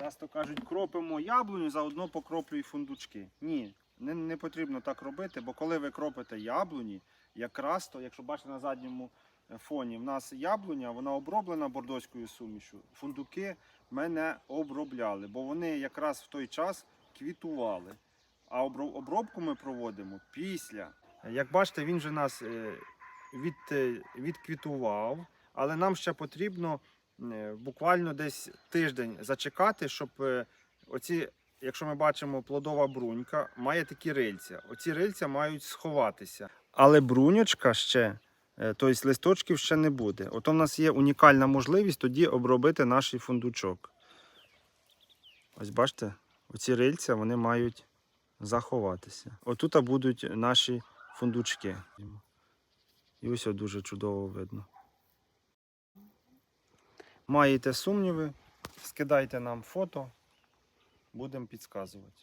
Часто кажуть, кропимо яблуню, заодно покроплю і фундучки. Ні, не, не потрібно так робити, бо коли ви кропите яблуні, якраз то, якщо бачите на задньому е, фоні, в нас яблуня, вона оброблена бордоською сумішю. Фундуки ми не обробляли, бо вони якраз в той час квітували. А обробку ми проводимо після. Як бачите, він вже нас е, від, е, відквітував, але нам ще потрібно буквально десь тиждень зачекати, щоб е, оці, якщо ми бачимо, плодова брунька має такі рильця. Оці рильця мають сховатися. Але бруньочка ще, е, тобто листочків ще не буде. Ото в нас є унікальна можливість тоді обробити наш фундучок. Ось бачите, оці рильця вони мають заховатися. Отут будуть наші фундучки. І ось дуже чудово видно. Маєте сумніви, скидайте нам фото, будемо підказувати.